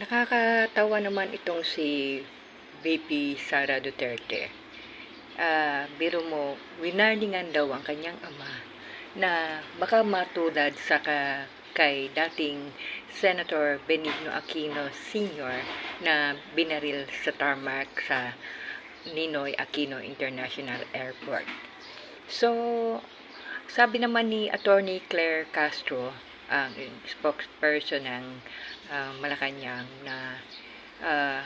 Nakakatawa naman itong si VP Sara Duterte. Ah, biro mo, winarningan daw ang kanyang ama na baka matulad sa ka, kay dating Senator Benigno Aquino Sr. na binaril sa tarmac sa Ninoy Aquino International Airport. So, sabi naman ni Attorney Claire Castro, ang spokesperson ng ah, Malacanang na ah,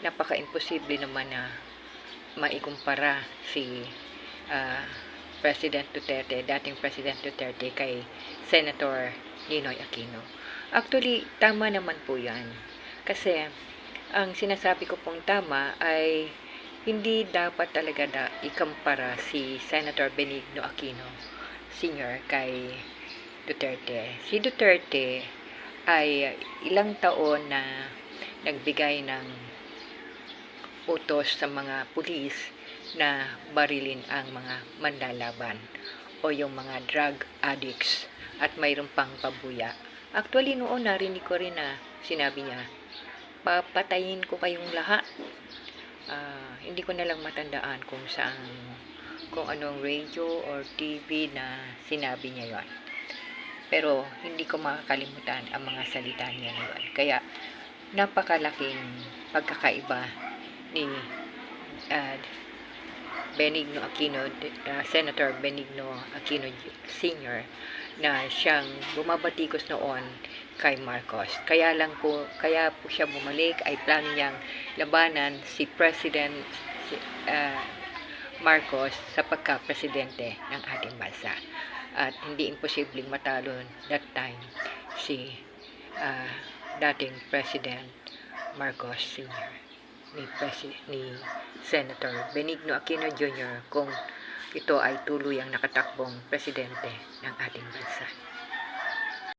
napaka-imposible naman na maikumpara si ah, President Duterte, dating President Duterte kay Senator Ninoy Aquino. Actually, tama naman po yan. Kasi, ang sinasabi ko pong tama ay hindi dapat talaga da ikumpara si Senator Benigno Aquino Sr. kay Duterte. Si Duterte ay ilang taon na nagbigay ng utos sa mga pulis na barilin ang mga mandalaban o yung mga drug addicts at mayroon pang pabuya. Actually, noon narinig ko rin na sinabi niya, papatayin ko kayong lahat. Ah, hindi ko na lang matandaan kung saan, kung anong radio or TV na sinabi niya yon. Pero hindi ko makakalimutan ang mga salita niya noon. Kaya napakalaking pagkakaiba ni ah, Benigno Aquino, uh, Senator Benigno Aquino Sr. na siyang bumabatikos noon kay Marcos. Kaya lang po, kaya po siya bumalik ay plano niyang labanan si President si, ah, Marcos sa pagka-presidente ng ating bansa. At hindi imposibleng matalo that time si ah, dating President Marcos Sr. ni, Presi- ni Senator Benigno Aquino Jr. kung ito ay tuluyang nakatakbong presidente ng ating bansa.